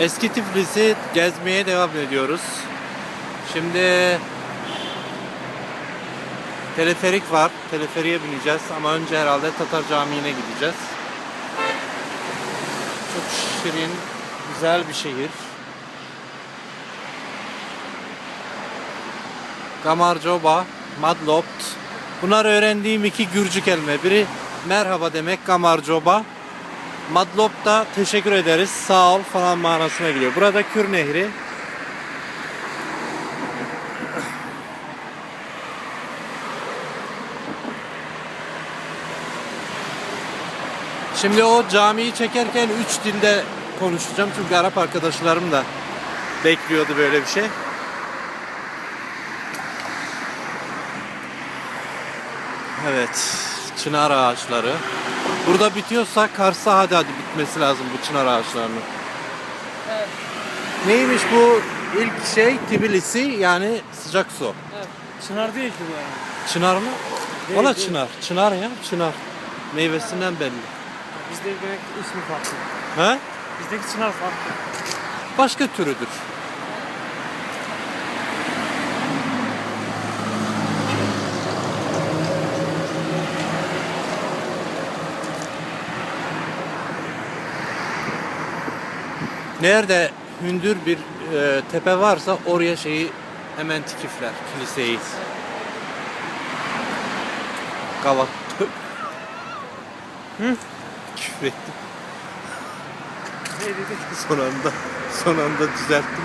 Eski Tiflis'i gezmeye devam ediyoruz. Şimdi teleferik var. Teleferiye bineceğiz ama önce herhalde Tatar Camii'ne gideceğiz. Çok şirin, güzel bir şehir. Gamarcoba, Madlopt. Bunlar öğrendiğim iki Gürcü kelime. Biri merhaba demek Gamarcoba. Madlop da teşekkür ederiz, sağ ol falan manasına geliyor. Burada Kür Nehri. Şimdi o camiyi çekerken üç dilde konuşacağım çünkü Arap arkadaşlarım da bekliyordu böyle bir şey. Evet, çınar ağaçları. Burada bitiyorsa Kars'a hadi hadi bitmesi lazım bu çınar ağaçlarının. Evet. Neymiş bu ilk şey Tbilisi yani sıcak su. Evet. Çınar değil ki bu yani. Çınar mı? Değil, Valla değil. çınar. Çınar ya çınar. Meyvesinden belli. Bizde demek ismi farklı. He? Bizdeki çınar farklı. Başka türüdür. Nerede hündür bir e, tepe varsa oraya şeyi hemen tikifler kiliseyi. Gavat. Hı? Küfür ettim Ne dedik? son anda. Son anda düzelttim ama.